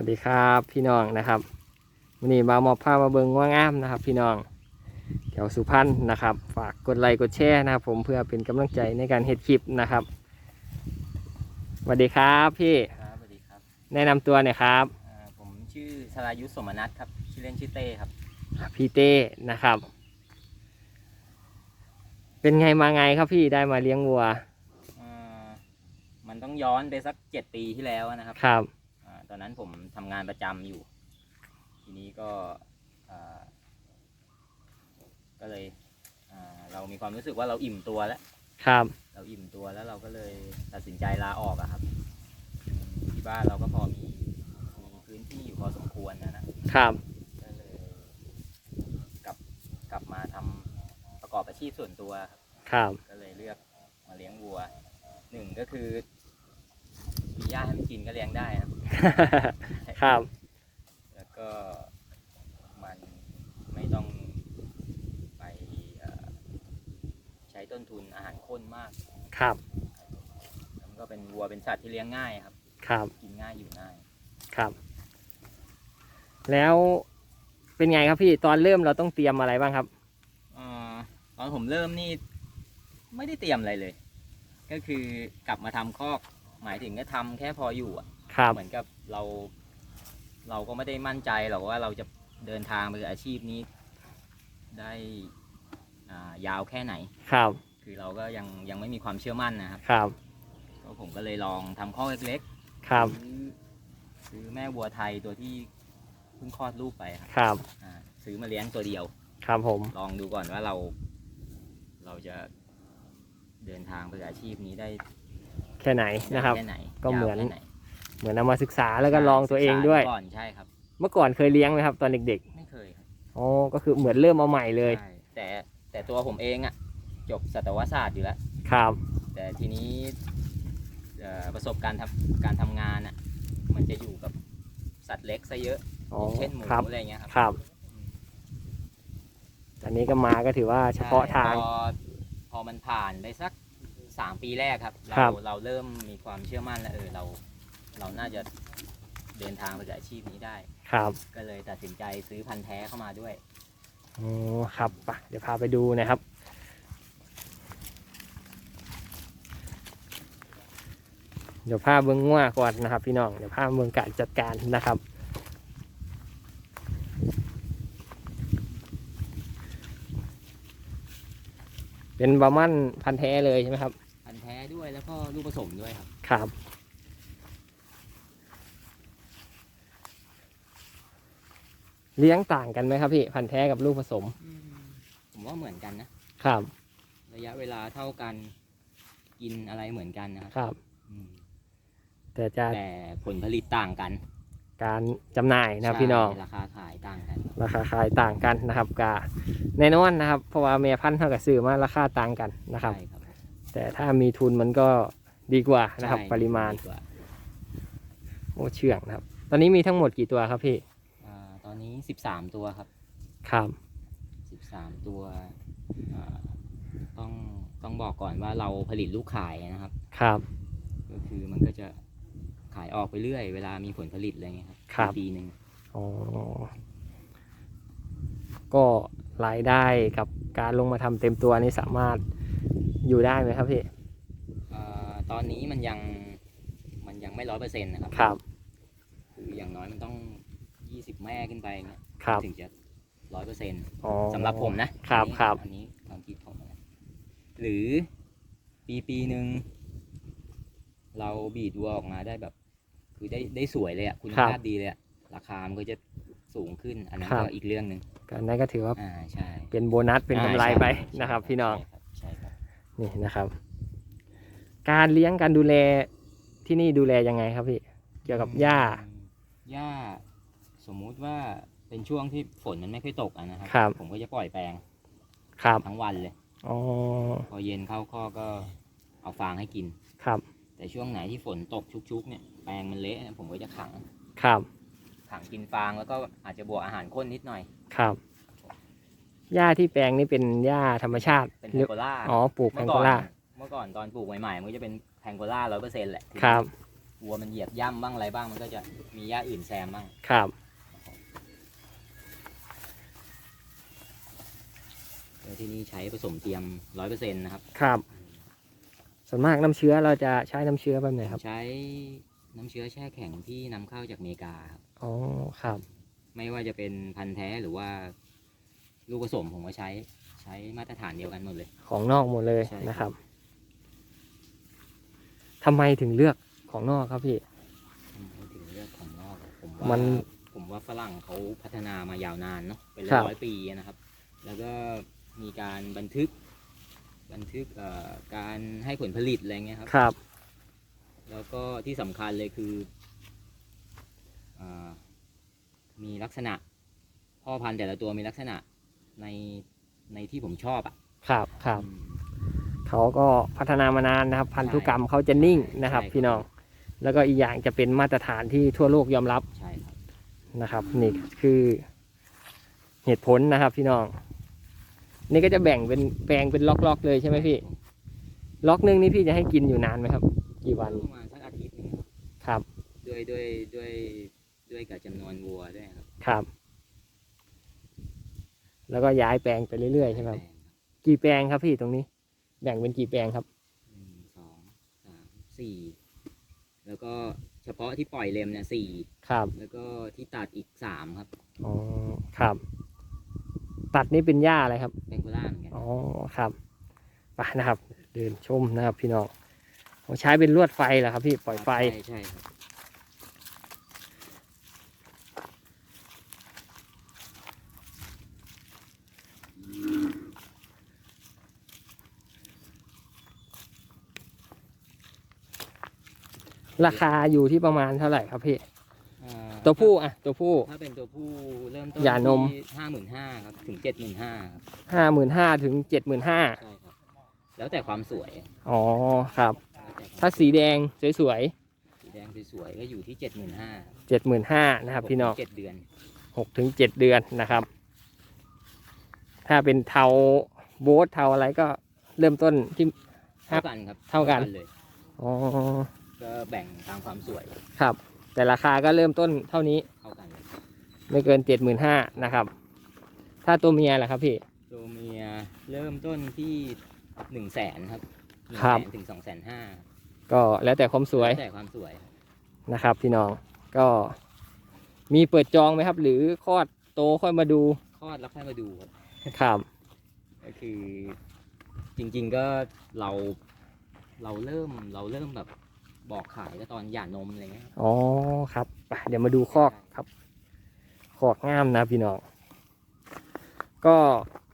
วัสดีครับพี่น้องนะครับวันนี้มามอบผ้ามาเบิงว่างามนะครับ พี่น้องแถวสุพรรณนะครับ ฝากกดไลค์กดแชร์นะครับ ผมเพื่อเป็นกำลังใจในการเฮ็ดคลิปนะครับสวัสดีครับพี่ครับสวัสดีครับแนะนำตัวหน่อยครับอ่าผมชื่อสรายุทธสมนัทครับชื่อเล่นชื่อเต้ครับพี่เต้นะครับ เป็นไงมาไงครับพี่ได้มาเลี้ยงวัวอ่ามันต้องย้อนไปสักเจ็ดปีที่แล้วนะครับครับอ่า ตอนนั้นผมทำงานประจำอยู่ ทีนี้ก็อ่าก็เลยอ่าเรามีความรู้สึกว่าเราอิ่มตัวแล้วครับ เราอิ่มตัวแล้วเราก็เลยตัดสินใจลาออกอะครับอืมที่บ้านเราก็พอมีมีพื้นที่อยู่พอสมควรนะนะครับก็เลยกลับกลับมาทำประกอบอาชีพส่วนตัวครับครับก็เลยเลือกมาเลี้ยงวัวหนึ่งก็คือมีหญ้าให้มันกินก็เลี้ยงได้ครับ ครับ แล้วก็มันไม่ต้องไปเอ่อใช้ต้นทุนอาหารข้นมากครับ แล้วก็เป็นวัวเป็นสัตว์ที่เลี้ยงง่ายครับ ครับ กินง่ายอยู่ง่าย ครับ แล้วเป็นไงครับพี่ตอนเริ่มเราต้องเตรียมอะไรบ้างครับ เออตอนผมเริ่มนี่ไม่ได้เตรียมอะไรเลย ก็คือกลับมาทำคอก หมายถึงก็ทำแค่พออยู่อะ ครับ เหมือนกับเรา เราก็ไม่ได้มั่นใจหรอกว่าเราจะเดินทางไปกับอาชีพนี้ ได้อ่ายาวแค่ไหน ครับ คือเราก็ยังยังไม่มีความเชื่อมั่นนะครับครับ ก็ผมก็เลยลองทำข้อกเล็กครับ ๆซื้อซื้อแม่วัวไทยตัวที่เพิ่งคลอดลูกไปครับครับ อ่าซื้อมาเลี้ยงตัวเดียว ครับผม ลองดูก่อนว่าเรา เราจะเดินทางไปกับอาชีพนี้ได้แค่ไหนนะครับแค่ไหนก็เหมือน ยาวแค่ไหน เหมือนเอามาศึกษาแล้วก็ลองตัวเองด้วยศึกษาก่อนใช่ครับ เมื่อก่อนเคยเลี้ยงไหมครับ ตอนเด็กไม่เคยครับๆอ๋อก็คือเหมือนเริ่มเอาใหม่เลยใช่แต่แต่ตัวผมเองอะจบสัตวศาสตร์อยู่แล้ว ครับ แต่ทีนี้เอ่อประสบการณ์ทำการทำงานอะมันจะอยู่กับสัตว์เล็กซะเยอะ อ๋อเช่นหมูครับอะไรเงี้ยครับครับอันนี้ก็มาก็ถือว่าเฉพาะทางใช่พอพอมันผ่านไปสักสามปีแรกครับ ครัเราบ เราเริ่มมีความเชื่อมั่นแล้วเออเรา เราน่าจะเดินทางไปกับอาชีพนี้ได้ ครับก็เลยตัดสินใจซื้อพันธุ์แท้เข้ามาด้วยอ๋อครับไปเดี๋ยวพาไปดูนะครับ เดี๋ยวพาเบิ้งง่วก่อนนะครับ พี่น้องเดี๋ยวพาเบิ้งการจัดการนะครับ เป็นบาร์มันพันธุ์แท้เลยใช่ไหมครับ พันธุ์แท้ด้วยแล้วก็ลูกผสมด้วยครับ ครับ เลี้ยงต่างกันไหมครับพี่พันธุ์แท้กับลูกผสม ผมว่าเหมือนกันนะ ครับ ระยะเวลาเท่ากัน กินอะไรเหมือนกันนะครับครับ อืมแต่จะแต่ผลผลิตต่างกันการจำหน่ายนะครับพี่น้อง ใช่ราคาขายต่างกันราคาขายต่างกันนะครับกาแน่นอนนะครับ เพราะว่าแม่พันธุ์เท่ากับซื้อมาราคาต่างกันนะครับ ใช่ครับแต่ถ้ามีทุนมันก็ดีกว่านะครับ ใช่ปริมาณดีกว่าโอ้เชื่องนะครับ ตอนนี้มีทั้งหมดกี่ตัวครับพี่อ่าตอนนี้ สิบสามตัวครับครับสิบสามตัวอ่าต้องต้องบอกก่อนว่าเราผลิตลูกขายนะครับ ครับก็คือมันก็จะขายออกไปเรื่อย เวลามีผลผลิตอะไรเงี้ยครับครับ ปีหนึ่งอ๋อก็รายได้กับการลงมาทำเต็มตัวนี้สามารถอยู่ได้ไหมครับพี่อ่าตอนนี้มันยังมันยังไม่ร้อยเปอร์เซ็นต์นะครับครับคืออย่างน้อยมันต้อง ยี่สิบแม่ขึ้นไปเงี้ยครับถึงจะร้อยเปอร์เซ็นต์อ๋อ สำหรับผมนะครับอันนี้ครับ อันนี้ความคิดผมนะหรือปีปีหนึ่งเราบีดวัวออกมาได้แบบ คือได้ได้สวยเลยอะคุณภาพดีเลยอะราคามันก็จะสูงขึ้น อันนั้นก็อีกเรื่องหนึ่งก็นั่นก็ถือว่าอ่าใช่เป็นโบนัสเป็นกำไรอ่าใช่ไปใช่นะครับ พี่น้อง ใช่ครับนี่นะครับ การเลี้ยงการดูแลที่นี่ดูแลยังไงครับพี่ เกี่ยวกับหญ้า อืมหญ้า สมมุติว่าเป็นช่วงที่ฝนมันไม่ค่อยตกอะนะครัครับ ผมก็จะปล่อยแปลงครับทั้งวันเลย อ๋อพอเย็นเข้าข้อก็เอาฟางให้กิน ครับแต่ช่วงไหนที่ฝนตกชุกๆเนี่ยแปลงมันเละเนี่ยผมก็จะขังครับขังกินฟางแล้วก็อาจจะบวกอาหารข้นนิดหน่อย ครับหญ้าที่แปลงนี่เป็นหญ้าธรรมชาติเป็นหแพรืงโกล่าอ๋อปลูกแพงเมื่อโกก่อนล่าเมื่อก่อนตอนปลูกใหม่ๆมันก็จะเป็นแพงโกล่าร้อยเปอร์เซ็นต์แหละครับวัวมันเหยียบย่ำบ้างอะไรบ้างมันก็จะมีหญ้าอื่นแซมบ้าง ครับ ที่นี่ใช้ผสมเทียมร้อยเปอร์เซ็นต์นะครับ ครับส่วนมากน้ำเชื้อเราจะใช้น้ำเชื้อแบบไหนครับ ใช้น้ำเชื้อแช่แข็งที่นำเข้าจากอเมริกาครับอ๋อ ครับ ไม่ว่าจะเป็นพันธุ์แท้หรือว่า ลูกผสมผมก็ใช้ใช้มาตรฐานเดียวกันหมดเลย ของนอกหมดเลยใช่ครับ นะครับทำไมถึงเลือกของนอกครับพี่ ทำไมถึงเลือกของนอกอะผมมัว่านผมว่าฝรั่งเขาพัฒนามายาวนานเนาะเป็นครับร้อยปีนะครับ แล้วก็ มีการบันทึก บันทึกเอ่อการให้ผลผลิตอะไรเงี้ยครับ ครับ แล้วก็ที่สำคัญเลยคืออามีลักษณะ พ่อพันธุ์แต่ละตัวมีลักษณะในในที่ผมชอบอะ ครับครับอืมเขาก็พัฒนามานานนะครับ พันธุกรรมเขาจะนิ่งนะครับใช่ครับ พี่น้อง แล้วก็อีกอย่างจะเป็นมาตรฐานที่ทั่วโลกยอมรับ ใช่ครับ นะครับ นี่คือเหตุผลนะครับพี่น้อง นี่ก็จะแบ่งเป็นแปลงเป็นล็อกๆเลยใช่ไหมพี่ ล็อกหนึงนี่พี่จะให้กินอยู่นานไหมครับ กี่วันประมาณสักอาทิตย์หนึงครับครับด้วยด้วยด้วยด้วยกับจำนวนวัวด้วยครับครับ แล้วก็ย้ายแปลงไปเรื่อยๆใช่ไหมครับแปลงครับกี่แปลงครับพี่ตรงนี้ แบ่งเป็นกี่แปลงครับ หนึ่งสองสามสี่แล้วก็เฉพาะที่ปล่อยเลมเนี่ยสี่ครับ แล้วก็ที่ตัดอีกสามครับ อ๋อ ครับ ตัดนี่เป็นหญ้าอะไรครับเป็นโคล่าเหมือนกันอ๋อครับไปนะครับ เดินชมนะครับ พี่น้องเขาใช้เป็นลวดไฟเหรอครับ พี่ปล่อยไฟใช่ใช่ครับราคาอยู่ที่ประมาณเท่าไหร่ครับพี่อ่า ตัวผู้อะตัวผู้ ถ้าเป็นตัวผู้เริ่มต้นหย่านม ห้าหมื่นห้าครับถึงเจ็ดหมื่นห้าครับห้าหมื่นห้าถึงเจ็ดหมื่นห้าใช่ครับ แล้วแต่ความสวยอ๋อครับ แล้วแต่ควมถ้าสีแดงสวยสีแดงสวยๆก็อยู่ที่เจ็ดหมื่นห้าๆเจ็ดหมื่นห้านะครับ พี่น้อง เจ็ดเดือนหกถึงเจ็ดเดือนนะครับ ถ้าเป็นเทาโบ๊ทเทาอะไรก็เริ่มต้นที่ ครัเท่าบกันครับเท่ากัน เลย อ๋อ ก็แบ่งตามความสวยครับ แต่ราคาก็เริ่มต้นเท่านี้ เท่ากันเลยไม่เกินเจ็ดหมื่นห้านะครับ ถ้าตัวเมียล่ะครับพี่ ตัวเมียเริ่มต้นที่หนึ่งแสนครับหนึ่งครับ แสนถึงสองแสนห้าก็แล้วแต่ความสวยแต่ความสวย นะครับ พี่น้องก็มีเปิดจองไหมครับ หรือคลอดโตค่อยมาดูคลอดแล้วค่อยมาดูครับครับ ก็คือ จริง ๆก็เราเราเริ่มเราเริ่มแบบ บอกขายก็ตอนหย่านมอะไรเงี้ยครับอ๋อครับไปเดี๋ยวมาดูคอกครับ คอกงามนะพี่น้อง ก็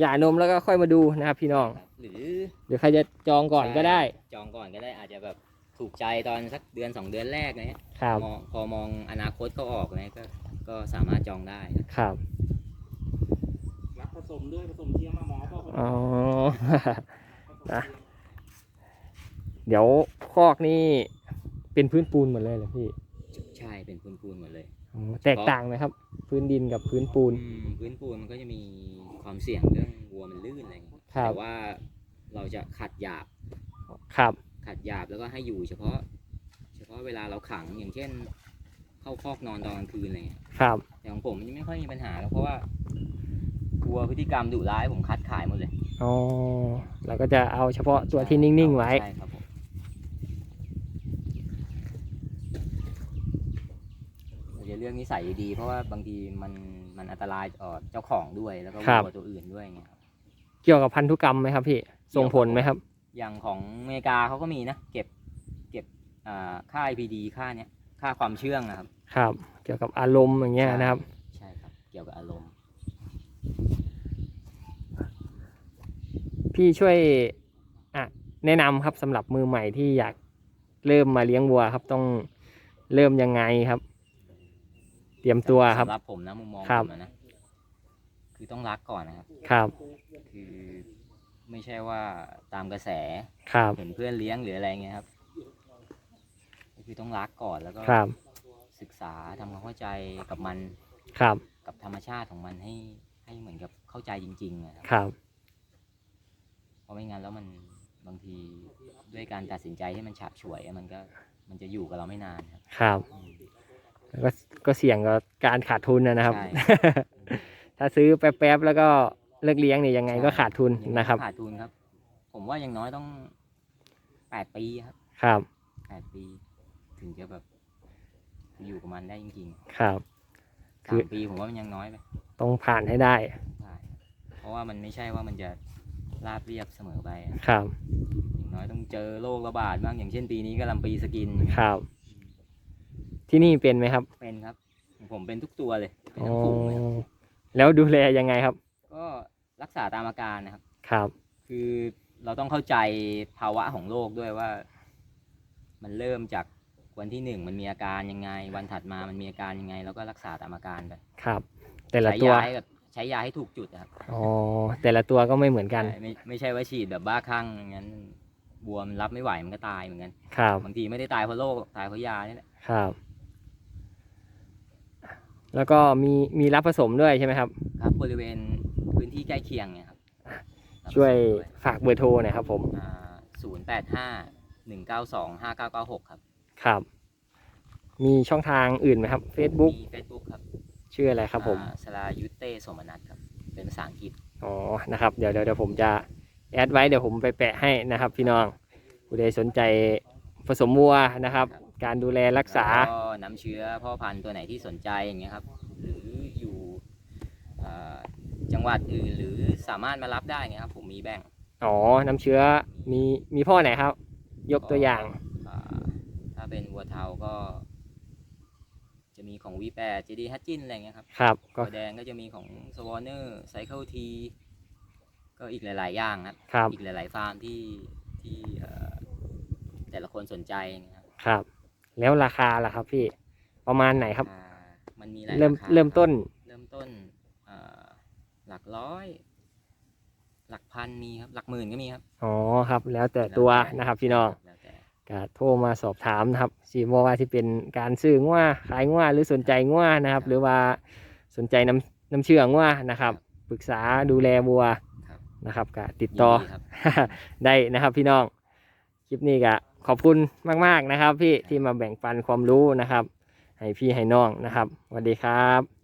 หย่านมแล้วก็ค่อยมาดูนะครับพี่น้อง หรือหรือใครจะจองก่อนก็ได้จองก่อนก็ได้อาจจะแบบถูกใจตอนสักเดือนสองเดือนแรกเนี้ยครับมองพอมองอนาคตก็ออกเนี้ยก็ก็สามารถจองได้ครับครับรับผสมด้วยผสมเทียมมาหมอบอกอ๋อนะเดี๋ยวคอกนี่ เป็นพื้นปูนหมดเลยเหรอพี่ใช่เป็นปูนปูนๆหมดเลยอ๋อแตกต่างไหมครับ พื้นดินกับพื้นปูน อืมพื้นปูนมันก็จะมีความเสี่ยงเรื่องวัวมันลื่นอะไรเงี้ยครับ แต่ว่าเราจะขัดหยาบ ครับ ขัดหยาบแล้วก็ให้อยู่เฉพาะ เฉพาะเวลาเราขังอย่างเช่น เข้าคอกนอนตอนกลางคืนอะไรเงี้ยครับ แต่ของผมมันไม่ค่อยมีปัญหาหรอกเพราะว่าวัวพฤติกรรมดุร้ายผมคัดขายหมดเลยอ๋อเราก็จะเอาเฉพาะตัวที่นิ่งๆไว้ ใช่ครับผม เราจะเลือกนิสัยดีๆเพราะว่าบางทีมันมันอันตรายต่อเจ้าของด้วยแล้วก็ครับวัวตัวอื่นด้วยเงี้ยครับเกี่ยวกับพันธุกรรมไหมครับพี่ส่งผลไหมครับ อย่างของอเมริกาเขาก็มีนะเก็บเก็บอ่าค่า IPD ค่าเนี้ยค่าความเชื่องนะครับ ครับ เกี่ยวกับอารมณ์อย่างเงี้ยนะครับ ใช่ครับ เกี่ยวกับอารมณ์ พี่ช่วยอะแนะนำครับสำหรับมือใหม่ที่อยากเริ่มมาเลี้ยงวัวครับต้องเริ่มยังไงครับเต รียมตัวครับ สำหรับผมนะมุมมองครับผมอะนะคือต้องรักก่อนนะครับ ครับคือไม่ใช่ว่าตามกระแสครับเห็นเพื่อนเลี้ยงหรืออะไรเงี้ยครับก็คือต้องรักก่อนแล้วก็ครับศึกษาทำความเข้าใจกับมันครับกับธรรมชาติของมันให้ให้เหมือนกับเข้าใจจริงๆอะครับ ครับเพราะไม่งั้นแล้วมันบางทีด้วยการตัดสินใจที่มันฉาบฉวยอะมันก็มันจะอยู่กับเราไม่นานครับครับแล้ว ก็ก็เสี่ยงกับการขาดทุนนะนะครับ ใช่ ถ้าซื้อแป๊บๆแล้วก็เลิกเลี้ยงเนี่ยยังไงก็ขาดทุนยังไงนะครับขาดทุนครับ ผมว่าอย่างน้อยต้องแปดปีครับครับแปดปี ถึงจะแบบ อยู่กับมันได้จริงครับ ๆคืสาอ มปีผมว่ามันยังน้อยไปต้องผ่านให้ได้ใช่เพราะว่ามันไม่ใช่ว่ามันจะราบเรียบเสมอไปอะครับอย่างน้อยต้องเจอโรคระบาดบ้างอย่างเช่นปีนี้ก็ลำปีสกินครับ ที่นี่เป็นไหมครับเป็นครับ ผมเป็นทุกตัวเลยเป็นอ๋อทั้งฝูงเลยครับแล้วดูแลยังไงครับ ก็รักษาตามอาการนะครับ ครับ คือเราต้องเข้าใจภาวะของโรคด้วยว่า มันเริ่มจากวันที่หนึ่งมันมีอาการยังไง วันถัดมามันมีอาการยังไงแล้วก็รักษาตามอาการไปครับ แต่ละใช้ตัวยาให้แบบใช้ยาให้ถูกจุดนะครับอ๋อแต่ละตัวก็ไม่เหมือนกัน ใช่ไม่ไม่ใช่ว่าฉีดแบบบ้าคลั่งอย่างนั้นบวมรับไม่ไหวมันก็ตายเหมือนกันครับบางทีไม่ได้ตายเพราะโรคหรอกตายเพราะยานี่แหละครับ แล้วก็มีมีรับผสมด้วยใช่ไหมครับ ครับบริเวณพื้นที่ใกล้เคียงเนี่ยครับช่วยฝากเบอร์โทรหน่อยครับผมศูนย์แปดห้าหนึ่งเก้าสองห้าเก้าเก้าหกครับ ครับ มีช่องทางอื่นไหมครับ Facebook มี Facebook ครับ ชื่ออะไรครับผมอ่าสลายุทธเต้สมนัทครับ เป็นภาษาอังกฤษ อ๋อ นะครับเดี๋ยวเดี๋ยวเดี๋ยวผมจะแอดไว้เดี๋ยวผมไปแปะให้นะครับ พี่น้องผู้ใดสนใจผสมวัวนะครับ การดูแลรักษา แล้วก็น้ำเชื้อพ่อพันธุ์ตัวไหนที่สนใจอย่างเงี้ยครับ หรืออยู่อ่าจังหวัดอื่นหรือสามารถมารับได้เงี้ยครับผมมีแบ่งอ๋อ น้ำเชื้อมีมีพ่อไหนครับ ยกตัวอย่างอ่าถ้าเป็นวัวเทาก็ จะมีของ V8 JD h u t c h i n อะไรเงี้ยครับครับ ก็ตัวแดงก็จะมีของ s w a r n e r Cycle T ก็อีกหลาย ๆ อย่างครับ ครับ อีกหลาย ๆ ฟาร์มที่ที่เอ่อแต่ละคนสนใจนะครับ ครับ แล้วราคาล่ะครับพี่ประมาณไหนครับ อ่ามันมีหลายเริ่มราคาเริ่มต้น เริ่มต้นเอ่อหลักร้อย หลักพันมีครับ หลักหมื่นก็มีครับอ๋อครับ แล้วแต่ตัวแล้วแต่นะครับ พี่น้องแล้วแต่ก็โทรมาสอบถามนะครับสีบว่าที่เป็นการซื้อง่วขายง่วหรือสนใจง่วนะครับ หรือว่าสนใจน้ำน้ำเชื่อง่วนะครับปรึกษาดูแลวัวครับนะครับก็ติดต่อ ยินดีครับ ได้นะครับพี่น้อง คลิปนี้ก็ ขอบคุณมาก ๆ นะครับ พี่ที่มาแบ่งปันความรู้นะครับ ให้พี่ให้น้องนะครับสวัสดีครับ